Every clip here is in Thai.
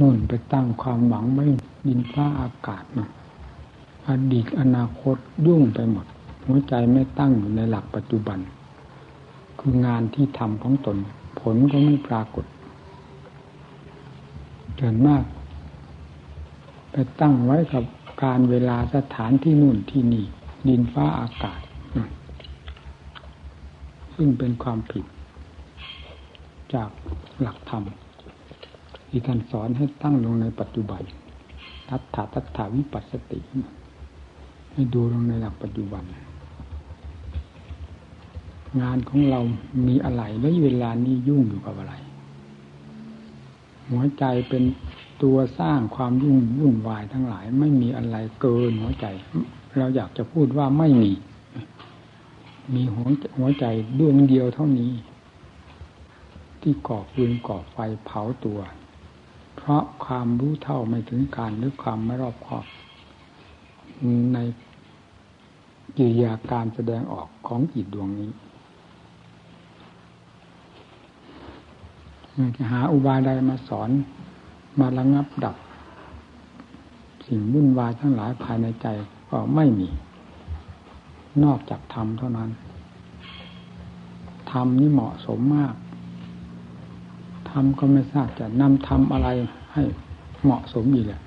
นู่นไปตั้งความหวังไม่ดินฟ้าอากาศนะอดีตอนาคตยุ่งไปหมด หัวใจไม่ตั้งอยู่ในหลักปัจจุบัน คืองานที่ทำของตน ผลก็ไม่ปรากฏเกินมาก ไปตั้งไว้กับการเวลาสถานที่นู่นที่นี่ ดินฟ้าอากาศ ซึ่งเป็นความผิด จากหลักธรรม ที่ท่านสอนให้ตั้งลงในปัจจุบันทัฏฐาทัฏฐาวิปัสสติ ให้ดูลงในหลักปัจจุบัน งานของเรามีอะไรแล้วเวลานี้ยุ่งอยู่กับอะไร หัวใจเป็นตัวสร้างความยุ่งวุ่นวายทั้งหลาย ไม่มีอะไรเกินหัวใจ เราอยากจะพูดว่าไม่มี มีหัวหัวใจดวงเดียวเท่านี้ ที่ก่อฟืนก่อไฟเผาตัว เพราะความรู้เท่าไม่ถึงการหรือความไม่รอบคอบในกิริยาการแสดงออกของจิตดวงนี้จะหาอุบายใดมาสอนมาระงับดับ สิ่งวุ่นวายทั้งหลายภายในใจก็ไม่มี นอกจากธรรมเท่านั้นธรรมนี่เหมาะสมมากธรรมก็ไม่ทราบจะนำธรรมอะไร ให้เหมาะสมอีกแหละ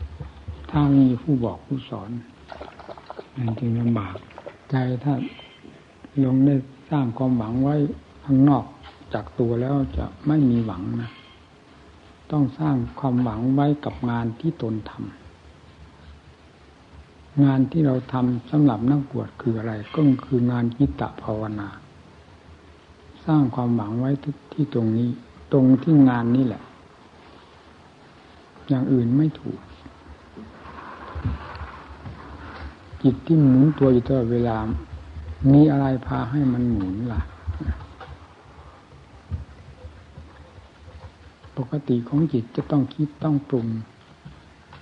ถ้ามีผู้บอกผู้สอนมันจึงลำบาก ใจถ้าลงได้สร้างความหวังไว้ข้างนอกจากตัวแล้วจะไม่มีหวังนะต้องสร้างความหวังไว้กับงานที่ตนทำงานที่เราทำสำหรับนักบวชคืออะไร ก็คืองานกิตตภาวนา สร้างความหวังไว้ที่ตรงนี้ ตรงที่งานนี้แหละ อย่างอื่นไม่ถูก จิตที่หมุนตัวอยู่ตลอดเวลา มีอะไรพาให้มันหมุนล่ะ ปกติของจิตจะต้องคิดต้องปรุง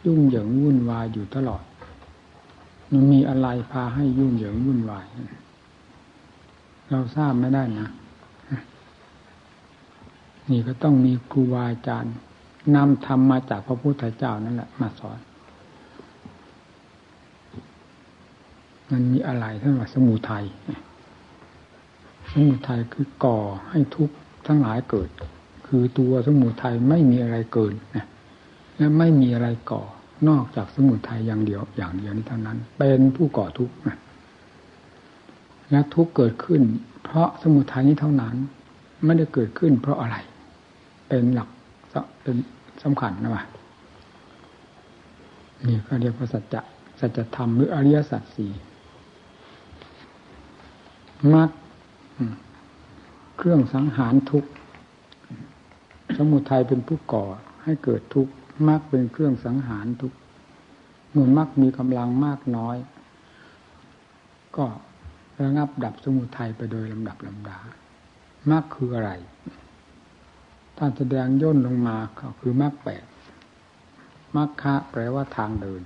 ยุ่งเหยิงวุ่นวายอยู่ตลอด มันมีอะไรพาให้ยุ่งเหยิงวุ่นวาย เราทราบไม่ได้นะนี่ก็ต้องมีครูบาอาจารย์ นำธรรมมาจากพระพุทธเจ้านั่นแหละ มาสอน มันมีอะไรท่านว่าสมุทัยสมุทัยคือก่อให้ทุกข์ทั้งหลายเกิด คือตัวสมุทัยไม่มีอะไรเกินนะและไม่มีอะไรก่อนอกจากสมุทัยอย่างเดียวอย่างเดียวนี้เท่านั้น เป็นผู้ก่อทุกข์นะและทุกข์เกิดขึ้น เพราะสมุทัยนี้เท่านั้น ไม่ได้เกิดขึ้น เพราะอะไร เป็นหลักเป็น สำคัญนะวะนี่ก็เรียกว่าสัจจะสัจธรรมหรืออริยสัจสี่มรรคเครื่องสังหารทุกข์สมุทัยเป็นผู้ก่อให้เกิดทุกข์มรรคเป็นเครื่องสังหารทุกข์เมื่อมรรคมีกำลังมากน้อย ก็ระงับดับสมุทัยไปโดยลำดับลำดามรรคคืออะไร ท่านแสดงย่นลงมาก็คือมรรคแปดมรรคะแปลว่าทางเดิน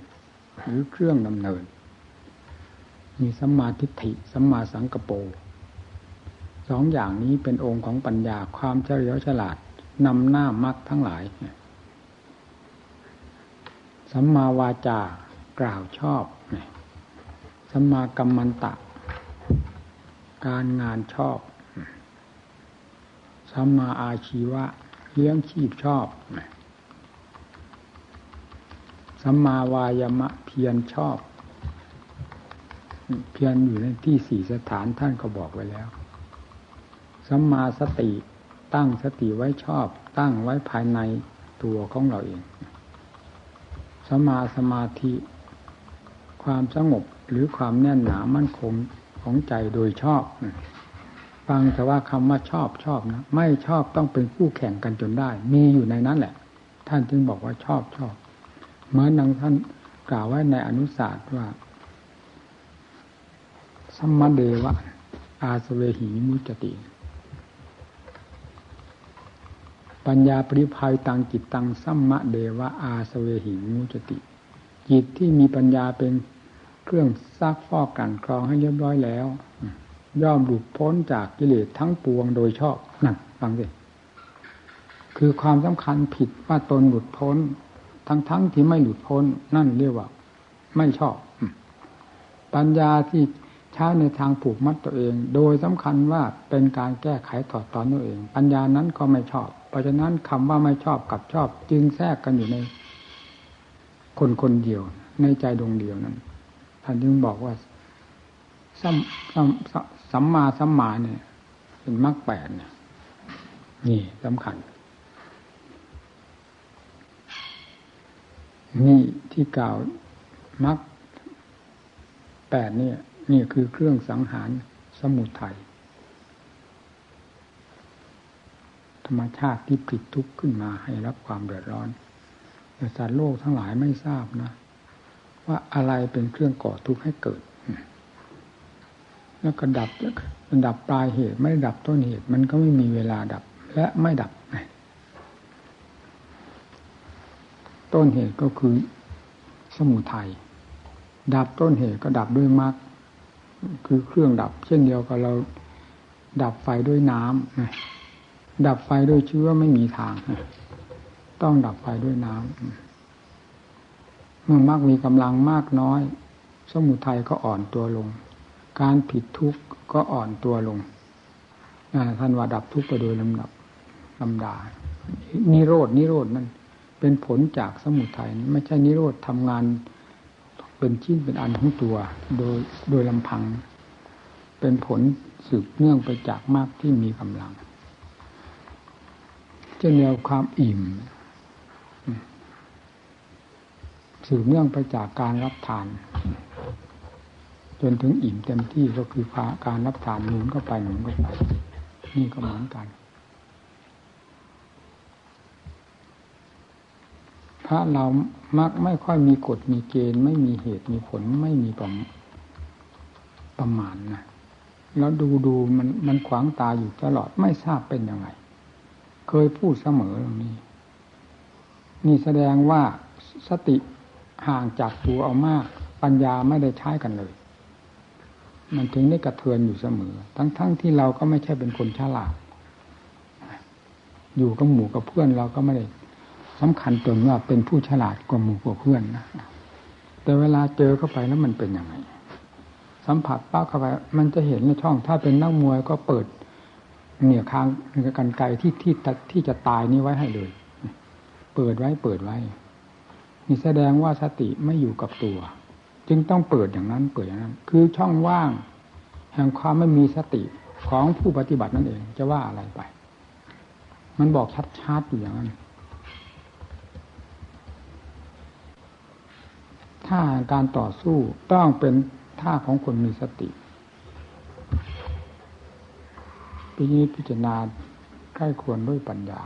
หรือเครื่องดำเนิน มีสัมมาทิฏฐิสัมมาสังกปรสองอย่างนี้เป็นองค์ของปัญญาความเฉลียวฉลาดนำหน้ามรรคทั้งหลายสัมมาวาจากล่าวชอบสัมมากัมมันตะ การงานชอบ สัมมาอาชีวะเลี้ยงชีพชอบสัมมาวายมะเพียรชอบ เพียรอยู่ในที่สี่สถานท่านก็บอกไว้แล้วสัมมาสติตั้งสติไว้ชอบ ตั้งไว้ภายในตัวของเราเองสัมมาสมาธิ ความสงบหรือความแน่นหนามั่นคงของใจโดยชอบ ฟังแต่ว่าคำว่าชอบชอบนะไม่ชอบต้องเป็นคู่แข่งกันจนได้ มีอยู่ในนั้นแหละ ท่านจึงบอกว่าชอบชอบเหมือนดังท่านกล่าวไว้ในอนุศาสตร์ว่าสัมมาเดวะ อาสเวหิมุจติ ปัญญาปริภัยตังจิตตังสัมมะเดวะ อาสเวหิมุจติ จิตที่มีปัญญาเป็นเครื่องซักฟอกกันครองให้เรียบร้อยแล้ว ย่อมหลุดพ้นจากกิเลสทั้งปวงโดยชอบนั่นฟังสิคือความสำคัญผิดว่าตนหลุดพ้น ทั้งๆทที่ไม่หลุดพ้น นั่นเรียกว่า ไม่ชอบ ปัญญาที่ใช้ในทางผูกมัดตัวเอง โดยสำคัญว่าเป็นการแก้ไขถอดถอนตัวเอง ปัญญานั้นก็ไม่ชอบ เพราะฉะนั้นคำว่าไม่ชอบกับชอบ จึงแทรกกันอยู่ใน คนคนเดียว ในใจดวงเดียวนั้นท่านจึงบอกว่าสัมสัม สัมมาสัมมาเนี่ย เป็นมรรคแปดเนี่ยนี่สำคัญ นี่ที่กล่าวมรรคแปดเนี่ย นี่คือเครื่องสังหารสมุทัยธรรมชาติที่ผลิตทุกข์ขึ้นมาให้รับความเดือดร้อนแต่สัตว์โลกทั้งหลายไม่ทราบนะ ว่าอะไรเป็นเครื่องก่อทุกข์ให้เกิด แล้วก็ดับมันดับปลายเหตุไม่ดับต้นเหตุ มันก็ไม่มีเวลาดับ และไม่ดับ ต้นเหตุก็คือสมุทัยดับต้นเหตุก็ดับด้วยมรรคคือเครื่องดับ เช่นเดียวกับเราดับไฟด้วยน้ำดับไฟด้วยเชื้อไม่มีทาง ต้องดับไฟด้วยน้ำเมื่อมรรคมีกำลังมากน้อย สมุทัยก็อ่อนตัวลง การผิดทุกข์ก็อ่อนตัวลงท่านว่าดับทุกข์ไปโดยลำดับลำดา นิโรดนิโรดนั่นเป็นผลจากสมุทัยไม่ใช่นิโรธทำงาน เป็นชิ้นเป็นอันของตัว โดยโดยลำพัง เป็นผลสืบเนื่องไปจากมากที่มีกำลังเช่นแนวความอิ่ม สืบเนื่องไปจากการรับทาน จนถึงอิ่มเต็มที่ก็คือการรับทานหนุนเข้าไปหนุนเข้าไป นี่ก็เหมือนกัน พระเรามักไม่ค่อยมีกฎมีเกณฑ์ ไม่มีเหตุมีผลไม่มีประประมาณนะแล้วดูดูมันมันขวางตาอยู่ตลอดไม่ทราบเป็นยังไง เคยพูดเสมอตรงนี้ นี่แสดงว่าสติห่างจากตัวเอามาก ปัญญาไม่ได้ใช้กันเลย มันถึงได้กระเทือนอยู่เสมอ ทั้งๆทที่เราก็ไม่ใช่เป็นคนฉลาด อยู่กับหมู่กับเพื่อนเราก็ไม่ได้สำคัญตนว่าเป็นผู้ฉลาดกว่าหมู่กว่าเพื่อนนะแต่เวลาเจอเข้าไปแล้วมันเป็นยังไง สัมผัสป้าเข้าไป มันจะเห็นในช่อง ถ้าเป็นนักมวยก็เปิดเหนี่ยคางกันไกลที่ที่ที่จะตายนี้ไว้ให้เลย เปิดไว้เปิดไว้ นี่แสดงว่าสติไม่อยู่กับตัว จึงต้องเปิดอย่างนั้นเปิดอย่างนั้น คือช่องว่าง แห่งความไม่มีสติของผู้ปฏิบัตินั่นเองจะว่าอะไรไป มันบอกชัดๆอยู่อย่างนั้นท่าการต่อสู้ต้องเป็นท่าของคนมีสติพิจิพิจารณาใกล้ควรด้วยปัญญา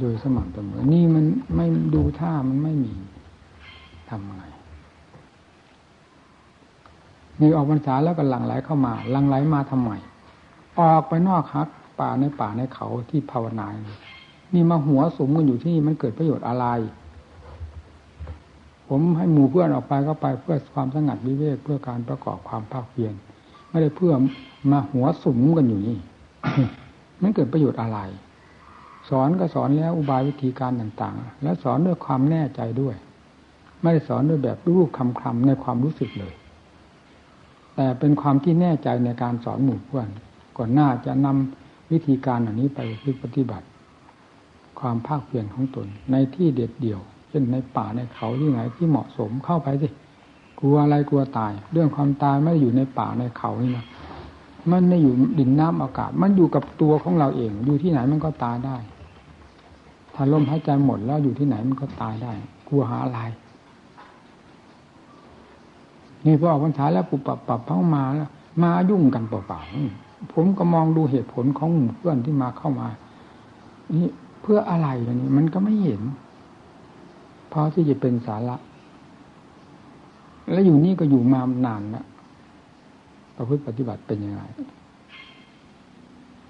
โดยสม่ำเสมอ นี่มันไม่ดูท่ามันไม่มีทำไง มีออกพรรษาแล้วก็หลั่งไหลเข้ามาหลั่งไหลมาทำไมออกไปนอกฮักป่าในป่าในเขาที่ภาวนานี่มาหัวสมกันอยู่ที่นี่มันเกิดประโยชน์อะไร ผมให้หมู่เพื่อนออกไปก็ไปเพื่อความสงัดวิเวกเพื่อการประกอบความภาคเพียรไม่ได้เพื่อมาหัวสุมกันอยู่นี่มันเกิดประโยชน์อะไร สอนก็สอนแล้วอุบายวิธีการต่าง ๆ แล้วสอนด้วยความแน่ใจด้วย ไม่ได้สอนด้วยแบบรูปคำคำในความรู้สึกเลย แต่เป็นความที่แน่ใจในการสอนหมู่เพื่อนก่อนหน้าจะนำวิธีการเหล่านี้ไปปฏิบัติ ความภาคเพียรของตน ในที่เด็ดเดี่ยว เช่นในป่าในเขาที่ไหนที่เหมาะสมเข้าไปสิกลัวอะไรกลัวตาย เรื่องความตายไม่ได้อยู่ในป่าในเขานี่นะมันไม่อยู่ดินน้ำอากาศ มันอยู่กับตัวของเราเอง อยู่ที่ไหนมันก็ตายได้ ถ้าลมหายใจหมดแล้วอยู่ที่ไหนมันก็ตายได้ กลัวหาอะไร นี่พอออกพรรษาแล้วปุบปับปับเข้ามาแล้วมายุ่งกันเปล่าๆผมก็มองดูเหตุผลของเพื่อนที่มาเข้ามา นี่เพื่ออะไรอย่างนี้มันก็ไม่เห็นพอที่จะเป็นสาระ แล้วอยู่นี่ก็อยู่มานานแล้วประพฤติปฏิบัติเป็นยังไง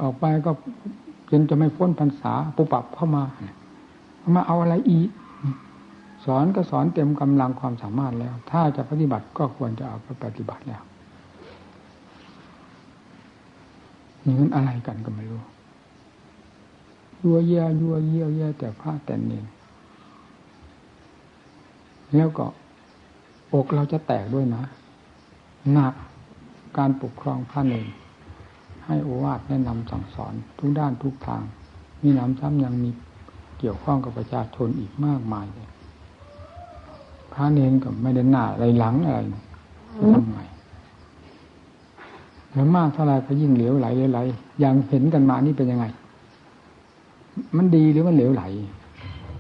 ออกไปก็จนจะไม่พ้นพรรษาปุบปับเข้ามาเข้ามาเอาอะไรอีก สอนก็สอนเต็มกำลังความสามารถแล้ว ถ้าจะปฏิบัติก็ควรจะเอาไปปฏิบัติแล้วนี่มันอะไรกันก็ไม่รู้ยัวเยี่ยยัวเยี่ยเยี่ยแต่พระแต่เนนแล้วก็อกเราจะแตกด้วยนะหนักการปกครองพระเนรให้โอวาทแนะนำสั่งสอนทุกด้านทุกทาง มีน้ำซ้ำยังมีเกี่ยวข้องกับประชาชนอีกมากมายเลย ระเนรก็ไม่ได้หน้าอะไรหลังอะไรทำไงแล้วมากเท่าไรก็ยิ่งเหลวไหลเหลวไหลอย่างเห็นกันมานี่เป็นยังไง มันดีหรือมันเหลวไหล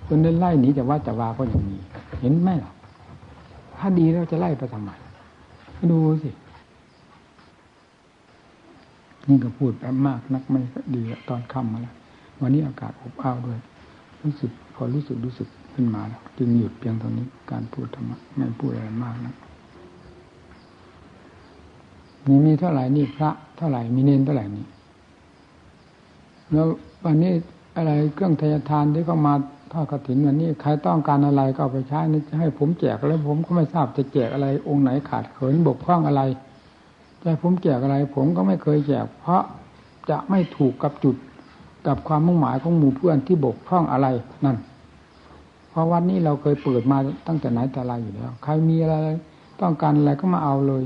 จนได้ไล่หนีจากว่าจะวาก็ยังมีเห็นไหมล่ะถ้าดีแล้วจะไล่ไปทำไมดูสินี่ก็พูดแบบมากนักไม่ดีตอนค่ำมาแล้ววันนี้อากาศอบอ้าวด้วย รู้สึกพอรู้สึกรู้สึก ขึ้นมาจึงหยุดเพียงเท่านี้การพูดธรรมะไม่พูดอะไรมากนะนี่มีเท่าไหร่นี่พระเท่าไหร่มีเนนเท่าไหร่นี่แล้ววันนี้อะไรเครื่องทยทานที่เขามาทอดกระถินวันนี้ใครต้องการอะไรก็เอาไปใช้นี่จะให้ผมแจกแล้วผมก็ไม่ทราบจะแจกอะไรองค์ไหนขาดเขินบกพร่องอะไรจะผมแจกอะไร ผมก็ไม่เคยแจก เพราะจะไม่ถูกกับจุดกับความมุ่งหมายของหมู่เพื่อนที่บกพร่องอะไรนั่น ราะวันนี้เราเคยเปิดมาตั้งแต่ไหนแต่ไรอยู่แล้ว ใครมีอะไร ต้องการอะไรก็มาเอาเลย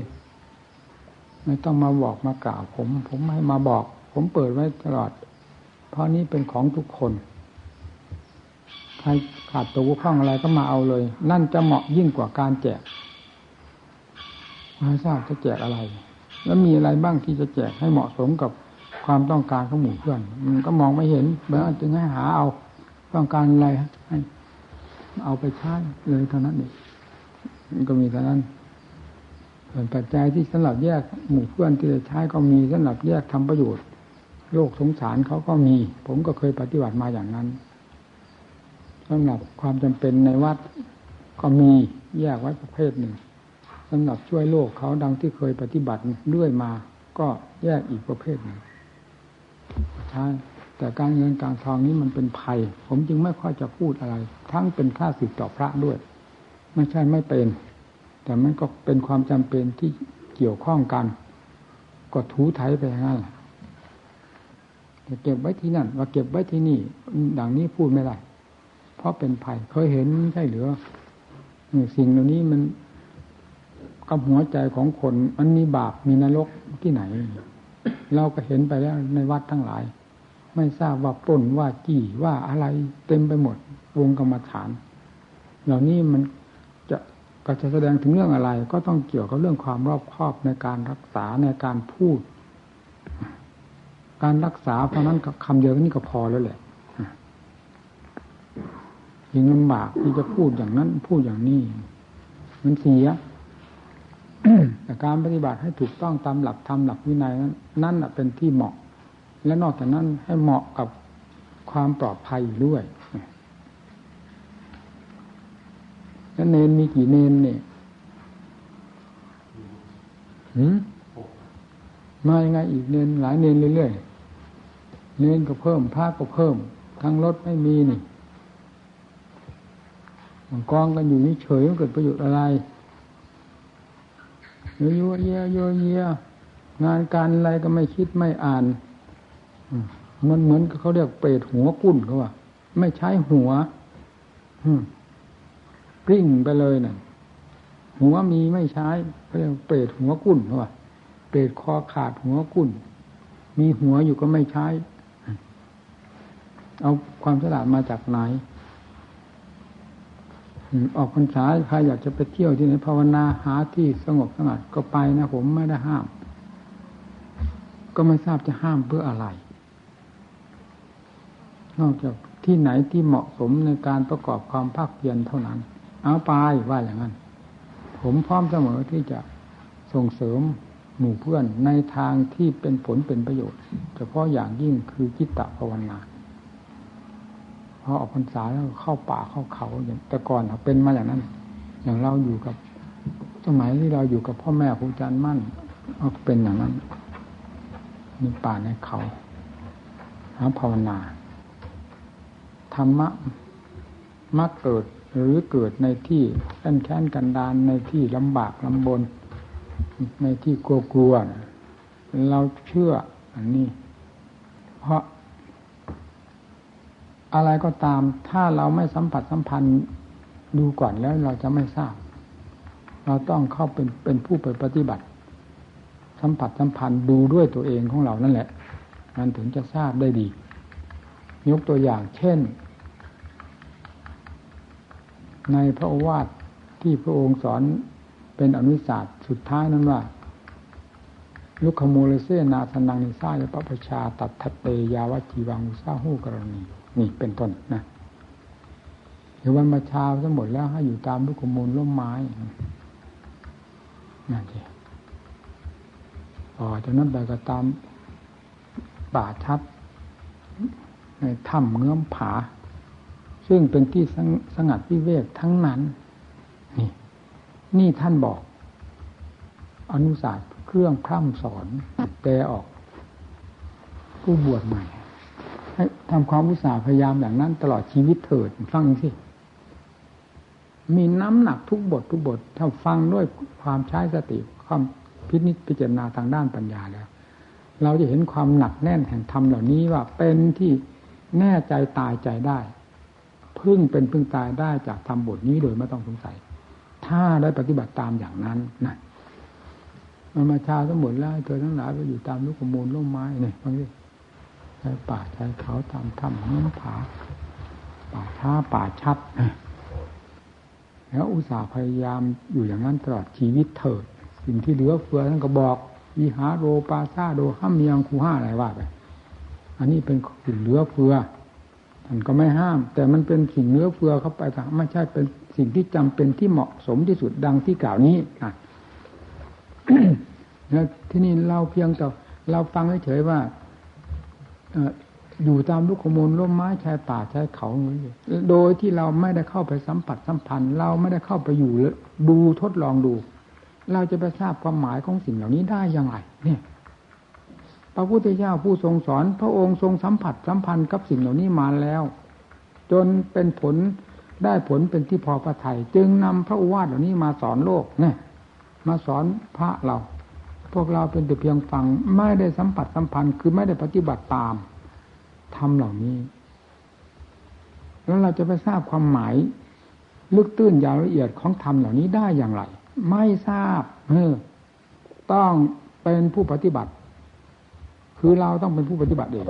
ไม่ต้องมาบอกมากล่าว ผม ผมให้มาบอก ผมเปิดไว้ตลอด เพราะนี้เป็นของทุกคนใครขาดตัวข้องอะไรก็มาเอาเลย นั่นจะเหมาะยิ่งกว่าการแจกไม่ทราบจะแจกอะไร แล้วมีอะไรบ้างที่จะแจกให้เหมาะสมกับความต้องการของหมู่เพื่อน มันก็มองไม่เห็นเมื่อจึงให้หาเอา ต้องการอะไรให้ เอาไปใช้เลยเท่านั้นเองมันก็มีเท่านั้นส่วนปัจจัยที่สำหรับแยกหมู่เพื่อนที่จะใช้ก็มีสำหรับแยกทำประโยชน์ โลกสงสารเขาก็มี ผมก็เคยปฏิบัติมาอย่างนั้นสำหรับความจำเป็นในวัดก็มีแยกไว้ประเภทหนึ่งสำหรับช่วยโลกเขาดังที่เคยปฏิบัติเรื่อยมา ก็แยกอีกประเภทหนึ่งใช่ แต่การเงินการทองนี้มันเป็นภัย ผมจึงไม่ค่อยจะพูดอะไร ทั้งเป็นค่าสิทธิ์ต่อพระด้วย ไม่ใช่ไม่เป็น แต่มันก็เป็นความจำเป็นที่เกี่ยวข้องกัน ก็ถูไถไปงั้นแหละเก็บไว้ที่นั่นว่าเก็บไว้ที่นี่ ดังนี้พูดไม่ได้เพราะเป็นภัยเคยเห็นใช่หรือสิ่งเหล่านี้มันกับหัวใจของคน มันมีบาปมีนรกที่ไหน เราก็เห็นไปแล้วในวัดทั้งหลาย ไม่ทราบว่าปล้นว่าจี้ว่าอะไรเต็มไปหมด วงกรรมฐาน เหล่านี้มันจะก็จะแสดงถึงเรื่องอะไร ก็ต้องเกี่ยวกับเรื่องความรอบคอบในการรักษาในการพูด การรักษาเพราะนั้นคำเดียวนี้ก็พอแล้วแหละยิ่งลำบากที่จะพูดอย่างนั้น พูดอย่างนี้ มันเสียแต่การปฏิบัติให้ถูกต้องตามหลักธรรมหลักวินัยนั้นนั่นเป็นที่เหมาะ และนอกจากนั้นให้เหมาะกับความปลอดภัยด้วยแล้วเนนมีกี่เนนเนี่ยหืมมายังไงอีกเนนหลายเนนเรื่อยๆ เนนก็เพิ่มภาคก็เพิ่ม ทั้งรถไม่มีนี่มันกองกันอยู่นี่เฉยมันเกิดประโยชน์อะไรเยอะเยอะเยอะเยอะงานการอะไรก็ไม่คิดไม่อ่าน มันเหมือนเขาเรียกเปรตหัวกุ้นเขาว่า ไม่ใช้หัวกลิ้งไปเลยน่ะ หัวมีไม่ใช้เขาเรียกเปรตหัวกุ้นเขาว่าเปรตคอขาดหัวกุ้น มีหัวอยู่ก็ไม่ใช้ เอาความฉลาดมาจากไหนออกพรรษาใครอยากจะไปเที่ยวที่ไหนภาวนาหาที่สงบสงัดก็ไปนะผมไม่ได้ห้าม ก็ไม่ทราบจะห้ามเพื่ออะไร นอกจากที่ไหนที่เหมาะสมในการประกอบความภาคเพียรเท่านั้น เอาไปว่าอย่างนั้น ผมพร้อมเสมอที่จะส่งเสริมหมู่เพื่อนในทางที่เป็นผลเป็นประโยชน์ เฉพาะอย่างยิ่งคือจิตตภาวนาพอออกพรรษาแล้วเข้าป่าเข้าเขาอย่างแต่ก่อนเป็นมาอย่างนั้น อย่างเราอยู่กับสมัยที่เราอยู่กับพ่อแม่ครูอาจารย์มั่นก็เป็นอย่างนั้นมีป่าในเขาหาภาวนา ธรรมะมักเกิดหรือเกิดในที่แค้นแค้นกันดานในที่ลำบากลำบน ในที่กลัวกลัวเราเชื่ออันนี้ เพราะ อะไรก็ตาม ถ้าเราไม่สัมผัสสัมพันธ์ดูก่อนแล้วเราจะไม่ทราบ เราต้องเข้าเป็นเป็นผู้ไปปฏิบัติ สัมผัสสัมพันธ์ดูด้วยตัวเองของเรานั่นแหละ มันถึงจะทราบได้ดี ยกตัวอย่างเช่น ในพระโอวาทที่พระองค์สอนเป็นอนุสาสตร์สุดท้ายนั้นว่า ลุคโมเลเซนาสนังนิซายปปชาตัดทัตเตยาวจีวังอุซาหูกรณีนี่เป็นต้นนะเดี๋ยววันมาชาทั้งหมดแล้วให้อยู่ตามลุกขมูลร่มไม้นั่นเองอ๋อจากนั้นไปก็ตามป่าชัด ในถ้ำเงื้อมผา ซึ่งเป็นที่สงัดวิเวกทั้งนั้น นี่ นี่ท่านบอก อนุศาสตร์เครื่องพร่ำสอนแปลออก ผู้บวชใหม่ให้ทำความอุตสาห์พยายามอย่างนั้น ตลอดชีวิตเถิดฟังสิมีน้ำหนักทุกบททุกบท ถ้าฟังด้วยความใช้สติความพิจิตพิจารณาทางด้านปัญญาแล้ว เราจะเห็นความหนักแน่นแห่งธรรมเหล่านี้ว่าเป็นที่ แน่ใจตายใจได้ พึ่งเป็นพึ่งตายได้จากธรรมบทนี้โดยไม่ต้องสงสัย ถ้าได้ปฏิบัติตามอย่างนั้นนะมันมาชาสมุนแล้วเธอทั้งหลายไปอยู่ตามลูกขมูลร่มไม้เนี่ยฟังดิใช้ป่าใช้เขาตามถ้ำน้ำผา ป่าช้าป่าชัดแล้วอุตส่าห์พยายามอยู่อย่างนั้นตลอดชีวิตเถิด สิ่งที่เหลือเฟือท่านก็บอกวิหาโรปาซาโดห้ามมียังคูห้าอะไรว่าไป อันนี้เป็นสิ่งเหลือเฟือท่านก็ไม่ห้าม แต่มันเป็นสิ่งเหลือเฟือเข้าไปแต่ไม่ใช่เป็นสิ่งที่จำเป็นที่เหมาะสมที่สุดดังที่กล่าวนี้นะแล้วที่นี่เราเพียงแต่เราฟังเฉยๆว่าอยู่ตามลูกขมูลร่มไม้ชายป่าชายเขาโดยที่เราไม่ได้เข้าไปสัมผัสสัมพันธ์ เราไม่ได้เข้าไปอยู่ดูทดลองดู เราจะไปทราบความหมายของสิ่งเหล่านี้ได้ยังไงเนี่ย พระพุทธเจ้าผู้ทรงสอน พระองค์ทรงสัมผัสสัมพันธ์กับสิ่งเหล่านี้มาแล้ว จนเป็นผลได้ผลเป็นที่พอพระทยัยจึงนำพระอุวาทเหล่านี้มาสอนโลกเนี่ยมาสอนพระเรา พวกเราเป็นแต่เพียงฟังไม่ได้สัมผัสสัมพันธ์คือไม่ได้ปฏิบัติตามธรรมเหล่านี้ แล้วเราจะไปทราบความหมายลึกตื้นยาวละเอียดของธรรมเหล่านี้ได้อย่างไร ไม่ทราบเออต้องเป็นผู้ปฏิบัติ คือเราต้องเป็นผู้ปฏิบัติเอง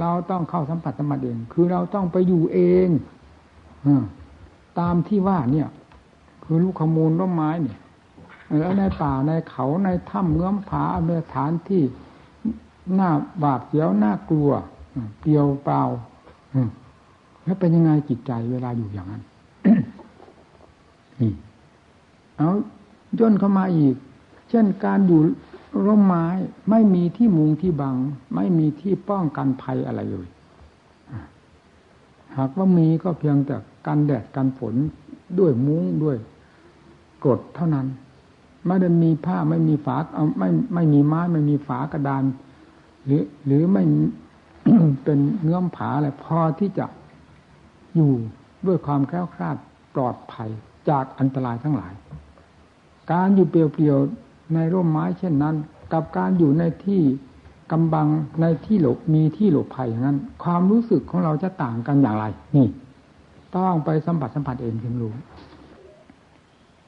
เราต้องเข้าสัมผัสสัมเอง คือเราต้องไปอยู่เองอตามที่ว่าเนี่ย คือลูกขมูลร่มไม้เนี่ยแล้วในป่าในเขาในถ้ำเงื้อมผาเมื่อฐานที่หน้าบาดเสียวหน่ากลัวเปลียวเปล่าแล้วเป็นยังไงจิตใจเวลาอยู่อย่างนั้นเอาย่นเข้ามาอีก เช่นการอยู่ ร่มไม้ไม่มีที่มุงที่บัง ไม่มีที่ป้องกันภัยอะไรเลยหากว่ามีก็เพียงแต่กันแดดกันฝนด้วยมุ้งด้วยกรดเท่านั้น ไม่ได้มีผ้าไม่มีฝาไม่ไม่มีไม้ไม่มีฝากระดาน หรือ หรือไม่เป็นเงื้อมผาอะไรพอที่จะอยู่ด้วยความแคล้วคลาดปลอดภัยจากอันตรายทั้งหลาย การอยู่เปลี่ยว ในร่มไม้เช่นนั้น กับการอยู่ในที่กำบังในที่หลบมีที่หลบภัยอย่างนั้น ความรู้สึกของเราจะต่างกันอย่างไร นี่ ต้องไปสัมผัสสัมผัสเองถึงรู้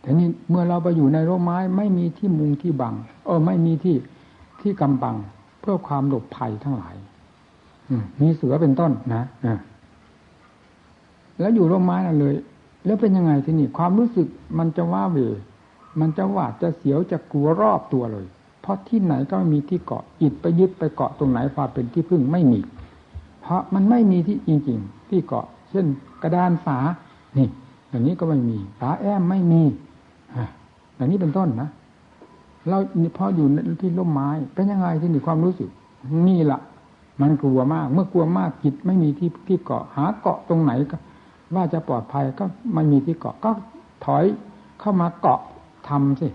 แต่นี้เมื่อเราไปอยู่ในร่มไม้ ไม่มีที่มุงที่บัง เออ ไม่มีที่ที่กำบัง เพื่อความหลบภัยทั้งหลายมีเสือเป็นต้นนะแล้วอยู่ร่มไม้นั่นเลย แล้วเป็นยังไงที่นี่ ความรู้สึกมันจะว่าเว มันจะหวาดจะเสียวจะกลัวรอบตัวเลย เพราะที่ไหนก็ไม่มีที่เกาะจิตไปยึดไปเกาะตรงไหนความเป็นที่พึ่งไม่มี เพราะมันไม่มีที่จริงๆ ที่เกาะ เช่นกระดานฝา นี่อย่างนี้ก็ไม่มีฝาแอมไม่มีอย่างนี้เป็นต้นนะเราพออยู่ที่ร่มไม้เป็นยังไงที่นี่ความรู้สึก นี่แหละมันกลัวมาก เมื่อกลัวมากจิตไม่มีที่ที่เกาะหาเกาะตรงไหนก็ ว่าจะปลอดภัยก็ไม่มีที่เกาะก็ถอยเข้ามาเกาะ ทำสิ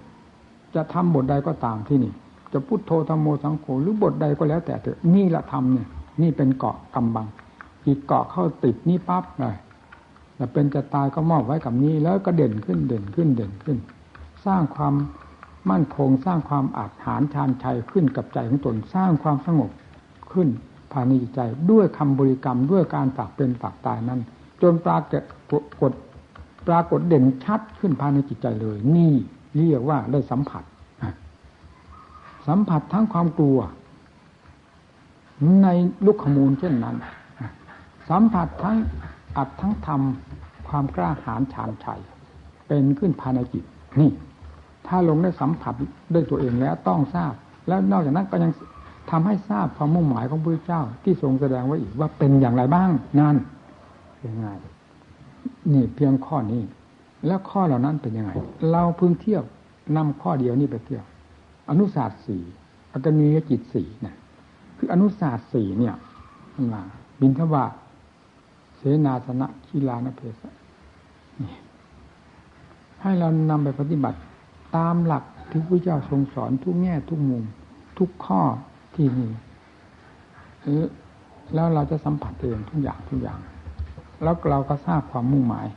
จะทำบทใดก็ตามที่นี่ จะพุทโธธรรมโมสังโฆหรือบทใดก็แล้วแต่เถอะนี่ละธรรมเนี่ย นี่เป็นเกาะกำบังจิตเกาะเข้าติดนี่ปั๊บเลยแต่เป็นจะตายก็มอบไว้กับนี้ แล้วก็เด่นขึ้นเด่นขึ้นเด่นขึ้น สร้างความมั่นคงสร้างความอาจหารชานชัยขึ้นกับใจของตนสร้างความสงบขึ้นภายในใจด้วยคำบริกรรมด้วยการฝากเป็นฝากตายนั้น จนปรากฏปรากฏเด่นชัดขึ้นภายในจิตใจเลย นี่ เรียกว่าได้สัมผัส สัมผัสทั้งความกลัว ในลุกขมูลเช่นนั้น สัมผัสทั้งอัดทั้งทำความกล้าหาญชาญชัย เป็นขึ้นภายในจิตนี่ ถ้าลงได้สัมผัสด้วยตัวเองแล้วต้องทราบ แล้วนอกจากนั้นก็ยังทำให้ทราบความมุ่งหมายของพระเจ้า ที่ทรงแสดงไว้อีกว่าเป็นอย่างไรบ้างนั่นเป็นไงนี่เพียงข้อนี้ แล้วข้อเหล่านั้นเป็นยังไง เราเพิ่งเทียบนำข้อเดียวนี้ไปเทียบอนุศาสตร์สี่อัตมีจิตสี่นะคืออนุศาสตร์สี่เนี่ยมันมาบินทบาทเสนาสนะขีลานเพศนี่ให้เรานำไปปฏิบัติตามหลักที่พระเจ้าทรงสอนทุกแง่ทุกมุม ทุกข้อที่นี่แล้วเราจะสัมผัสเองทุกอย่างทุกอย่าง แล้วเราก็ทราบความมุ่งหมาย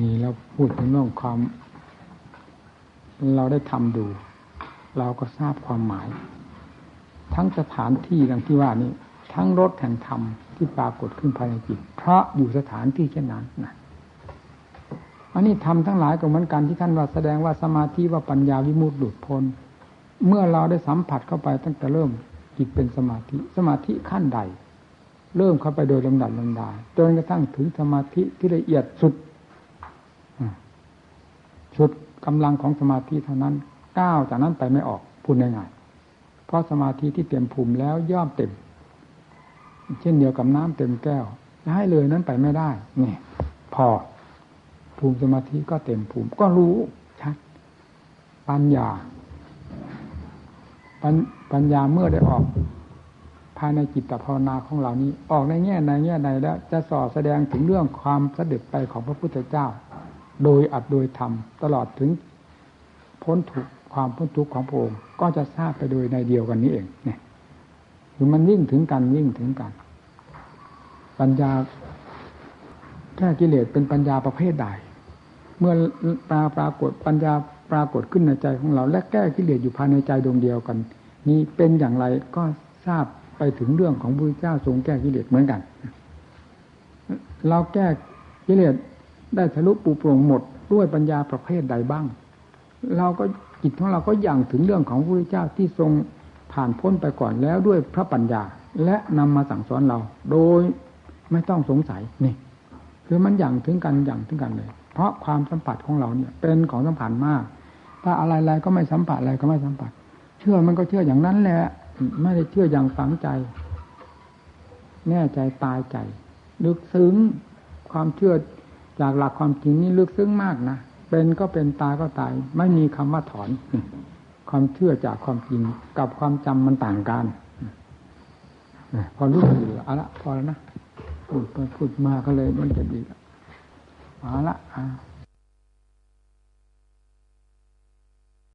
นี่เราพูดถึงเรื่องความ เราได้ทำดู เราก็ทราบความหมาย ทั้งสถานที่ดังที่ว่านี้ ทั้งรถแห่งธรรมที่ปรากฏขึ้นภายในจิตเพราะอยู่สถานที่เช่นนั้นนะอันนี้ทำทั้งหลายก็เหมือนกันที่ท่านว่าแสดงว่าสมาธิว่าปัญญาวิมุตติหลุดพ้นเมื่อเราได้สัมผัสเข้าไปตั้งแต่เริ่มจิตเป็นสมาธิ สมาธิขั้นใด เริ่มเข้าไปโดยลำดับลำดาจนกระทั่งถึงสมาธิที่ละเอียดสุด สุดกำลังของสมาธิเท่านั้นก้าวจากนั้นไปไม่ออกพูดง่ายๆเพราะสมาธิที่เต็มภูมิแล้วย่อมเต็ม เช่นเดียวกับน้ำเต็มแก้วให้เลยนั้นไปไม่ได้นี่พอภูมิสมาธิก็เต็มภูมิ ก็รู้ชัด ปัญญาปัญญาเมื่อได้ออก ภายในจิตภาวนาของเรานี้ ออกในแง่ในแง่ใดแล้ว จะสอแสดงถึงเรื่องความเสด็จไปของพระพุทธเจ้า โดยอัดโดยธรรมตลอดถึงพ้นทุกความพ้นทุกข์ของพระองค์ก็จะทราบไปโดยในเดียวกันนี้เองเนี่ยคือมันวิ่งถึงกันวิ่งถึงกัน ปัญญาแก้กิเลสเป็นปัญญาประเภทใด เมื่อปราปรากฏปัญญาปรากฏขึ้นในใจของเรา และแก้กิเลสอยู่ภายในใจดวงเดียวกัน นี้เป็นอย่างไรก็ทราบไปถึงเรื่องของพระเจ้าทรงแก้กิเลสเหมือนกัน เราแก้กิเลส ได้ทะลุปูโปร่งหมดด้วยปัญญาประเภทใดบ้าง เราก็จิตของเราก็อย่างถึงเรื่องของพระเจ้าที่ทรงผ่านพ้นไปก่อนแล้วด้วยพระปัญญา และนำมาสั่งสอนเรา โดยไม่ต้องสงสัยนี่ คือมันอย่างถึงกันอย่างถึงกันเลย เพราะความสัมผัสของเราเนี่ย เป็นของสัมผัสมาก ถ้าอะไรๆก็ไม่สัมผัสอะไรก็ไม่สัมผัส เชื่อมันก็เชื่ออย่างนั้นแหละไม่ได้เชื่ออย่างฝังใจ แน่ใจตายใจ ลึกซึ้งความเชื่อ จากหลักความจริงนี่ลึกซึ้งมากนะเป็นก็เป็นตายก็ตาย ไม่มีคำว่าถอน ความเชื่อจากความจริงกับความจำมันต่างกันพอรู้อยู่เอาละพอแล้วนะพูดไปพูดมาก็เลยมันจะดีเอาละอ่า